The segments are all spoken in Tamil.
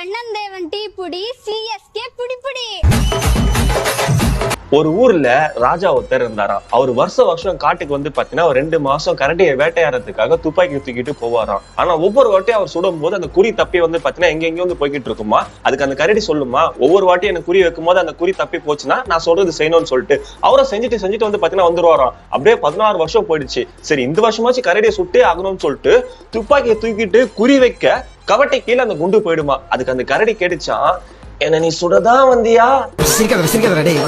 கண்ணந்தேவன் டீ புடி சிஎஸ்கே புடி புடி. ஒரு ஊர்ல ராஜா ஒருத்தர் இருந்தாராம் அவர் வருஷ வருஷம் காட்டுக்கு வந்து பாத்தீங்கன்னா ஒரு ரெண்டு மாசம் கரண்டியை வேட்டையாடுறதுக்காக துப்பாக்கி தூக்கிட்டு போவாராம் ஆனா ஒவ்வொரு வாட்டியும் அவர் சுடும் போது அந்த குறி தப்பி வந்து பாத்தீங்கன்னா எங்க எங்கேயும் வந்து போய்கிட்டு இருக்குமா? அதுக்கு அந்த கரடி சொல்லுமா? ஒவ்வொரு வாட்டியும் எனக்கு குறி வைக்கும் போது அந்த குறி தப்பி போச்சுன்னா நான் சொல்றது செய்யணும்னு சொல்லிட்டு அவரை செஞ்சுட்டு செஞ்சுட்டு வந்து பாத்தீங்கன்னா வந்துருவாராம் அப்படியே பதினாறு வருஷம் போயிடுச்சு. சரி இந்த வருஷமாச்சும் கரடியை சுட்டே ஆகணும்னு சொல்லிட்டு துப்பாக்கியை தூக்கிட்டு குறி வைக்க கவட்டை கீழே அந்த குண்டு போயிடுமா? அதுக்கு அந்த கரடி கேட்டுச்சான் என்ன நீ சுடதான் வந்தியா? சிரிக்காத சிரிக்காத டேய்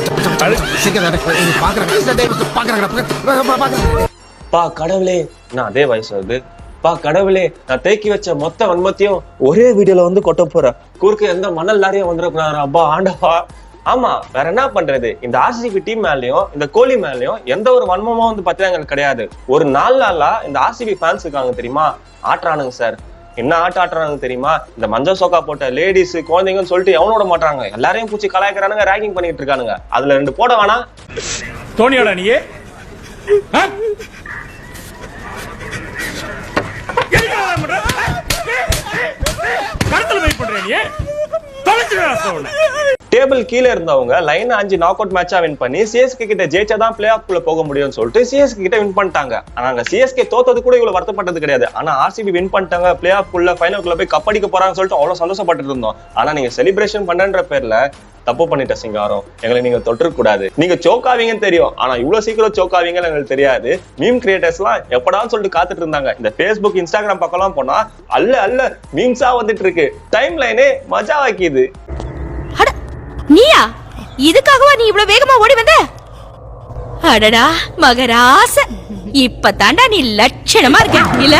சிரிக்காத பாக்குறேன் பா கடவுளே. நான் அதே வயசு வருது பா கடவுளே நான் தேக்கி வச்ச மொத்த வன்மத்தையும் ஒரே வீடியோல வந்து கொட்ட போறேன். குறுக்கு எந்த மணல் லாரியும் வந்துடக்கூடாது அப்பா ஆண்டவா. ஆமா வேற என்ன பண்றது? இந்த ஆர்சிபி டீம் மேலயும் இந்த கோலி மேலயும் எந்த ஒரு வன்மமும் வந்து எங்களுக்கு கிடையாது. ஒரு நாலு நாளா இந்த ஆர்சிபி ஃபேன்ஸ் இருக்காங்க தெரியுமா? ஆட்டுறானுங்க சார் என்ன ஆட்ட ஆட்டுறாங்க தெரியுமா? இந்த மஞ்சள் சோக்கா போட்ட லேடிஸ் குழந்தைங்கன்னு சொல்லிட்டு எவனோட விட மாட்டாங்க எல்லாரையும் பூச்சி கலாய்க்கிறானுங்க ரேகிங் பண்ணிட்டு இருக்கானுங்க. அதுல ரெண்டு போட வேணாம். தோனியோட நீ? கருத்துல வெயிட் பண்றேன் நீ? தொலைச்சு டேபிள் கீழே இருந்தவங்க லைன் அஞ்சு நாக் அவுட் மேட்சா வின் பண்ணி சிஎஸ்கே கிட்ட ஜெயிச்சா தான் பிளே ஆஃப் குள்ள போக முடியும்னு சொல்லிட்டு சிஎஸ்கே கிட்ட வின் பண்ணிட்டாங்க. ஆனா சிஎஸ்கே தோத்தது கூட இவ்வளவு வருத்தப்பட்டது கிடையாது. ஆனா ஆர்சிபி வின் பண்ணிட்டாங்க பிளே ஆஃப் குள்ள ஃபைனல் குள்ள போய் கப்படிக்க போறாங்கன்னு சொல்லிட்டு அவ்வளவு சந்தோஷப்பட்டு இருந்தோம். ஆனா நீங்க செலிப்ரேஷன் பண்ணன்ற பேர்ல தப்பு பண்ணிட்ட சிங்காரம். எங்களை நீங்க தொட்டிருக்க கூடாது. நீங்க சோக்காவீங்கன்னு தெரியும். ஆனா இவ்வளவு சீக்கிரம் சோக்காவீங்கன்னு எங்களுக்கு தெரியாது. மீம் கிரியேட்டர்ஸ் எல்லாம் எப்படான்னு சொல்லிட்டு காத்துட்டு இருந்தாங்க. இந்த பேஸ்புக் இன்ஸ்டாகிராம் பக்கம்லாம் போனா அல்ல அல்ல மீம்ஸா வந்துட்டு இருக்கு. டைம் லைனே மஜா வைக்கிது நீயா? இதுக்காகவா நீ இவ்வளவு வேகமா ஓடி வந்த? அடடா மகராச. இப்ப தாண்டா நீ லட்சணமா இருக்க. இல்ல?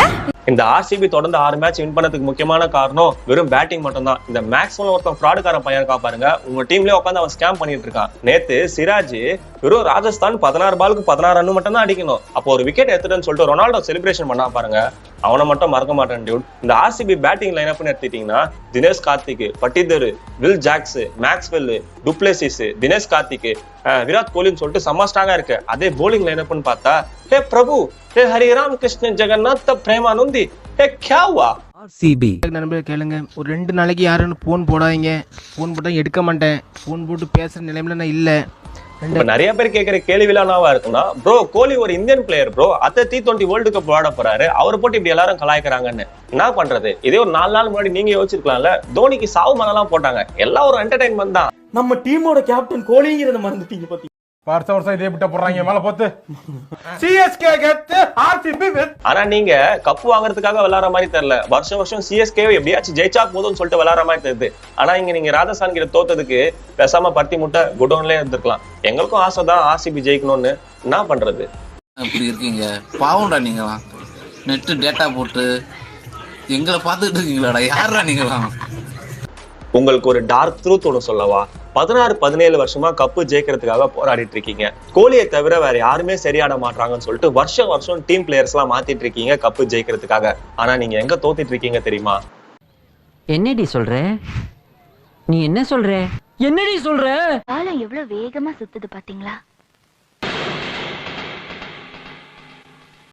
இந்த ஆர்சிபி தொடர்ந்து ஆறு மேட்ச் வின் பண்ணதுக்கு முக்கியமான காரணம் வெறும் பேட்டிங் மட்டும் தான் இந்த மேக்ஸிமம் ஒருத்தன் ஃப்ராடுக்காரன் பையன் இருக்கா பாருங்க. உங்க டீம்லயே உட்காந்து அவன் ஸ்கேம் பண்ணிட்டு இருக்கான். நேத்து சிராஜ் வெறும் ராஜஸ்தான் பதினாறு பாலுக்கு பதினாறு ரன் மட்டும் தான் அடிக்கணும். அப்போ ஒரு விக்கெட் எடுத்துட்டேன்னு சொல்லிட்டு ரொனால்டோ செலிப்ரேஷன் பண்ணா பாருங்க. அவனை மட்டும் மறக்க மாட்டேன் டியூட் இந்த ஆர்சிபி பேட்டிங் லைன் அப்னு எடுத்துட்டீங்கன்னா Dinesh Karthik Patidar Will Jacks Maxwell du Plessis Dinesh Karthik Virat கோலின்னு சொல்லிட்டு செம்ம ஸ்ட்ராங்கா இருக்கு. அதே போலிங் லைன் அப்னு பார்த்தா ஹே பிரபு ஹே ஹரிராம் கிருஷ்ணன் ஜெகநாத் பிரேமானந்தி ஹே கேவா ஆர்சிபி நண்பர்கள் கேளுங்க. ஒரு ரெண்டு நாளைக்கு யாருன்னு ஃபோன் போடாதீங்க. ஃபோன் போட்டால் எடுக்க மாட்டேன். ஃபோன் போட்டு பேசுகிற நிலைமையில நான் இல்லை. நிறைய பேர் கேக்குற கேள்விலானாவா இருக்குன்னா ப்ரோ கோலி ஒரு இந்தியன் பிளேயர் ப்ரோ அத்த டி டுவெண்ட்டி வேர்ல்டு கப் விளையாட போறாரு. அவரை போட்டு இப்படி எல்லாரும் கலாய்க்கிறாங்கன்னு. என்ன பண்றது? இதே ஒரு நாலு நாள் முன்னாடி நீங்க யோசிச்சிருக்கலாம்ல. தோனிக்கு சாவு மனலாம் போட்டாங்க. எல்லாம் ஒரு என்டர்டைன்மெண்ட் தான். நம்ம டீமோட கேப்டன் கோலிங்கிறத மறந்துட்டீங்க பத்தி வருஷம் வருஷம் இதே விட்ட போடுறாங்க. மேல போத்து. சிஎஸ்கே கெத்து ஆர்சிபி ஆனா நீங்க கப்பு வாங்குறதுக்காக விளையாடுற மாதிரி தெரியல. வருஷம் வருஷம் சிஎஸ்கே எப்படியாச்சும் ஜெயிச்சா போதும்னு சொல்லிட்டு விளையாடுற மாதிரி தெரியுது. ஆனா இங்க நீங்க ராஜஸ்தான் கிட்ட தோத்ததுக்கு பேசாம பருத்தி முட்டை குடோன்லயே இருந்திருக்கலாம். எங்களுக்கும் ஆசை தான் ஆர்சிபி ஜெயிக்கணும்னு. என்ன பண்றது? இப்படி இருக்கீங்க. பாவம்டா நீங்களாம் நெட்டு டேட்டா போட்டு எங்களை பார்த்துட்டு இருக்கீங்களாடா? யாரா நீங்களாம் உங்களுக்கு ஒரு டார்க் ட்ரூத் ஒன்று சொல்லவா? பதினாறு பதினேழு வருஷமா கப்பு ஜெயிக்கிறதுக்காக போராடிட்டு இருக்கீங்க கோலியை தவிர வேற யாருமே சரியாட மாட்டாங்கன்னு சொல்லிட்டு வருஷம் வருஷம் டீம் பிளேயர்ஸ் எல்லாம் மாத்திட்டு இருக்கீங்க கப்பு ஜெயிக்கிறதுக்காக. ஆனா நீங்க எங்க தோத்திட்டு இருக்கீங்க தெரியுமா? என்னடி சொல்ற? நீ என்ன சொல்ற? என்னடி சொல்ற? காலம் எவ்வளவு வேகமா சுத்துது பாத்தீங்களா?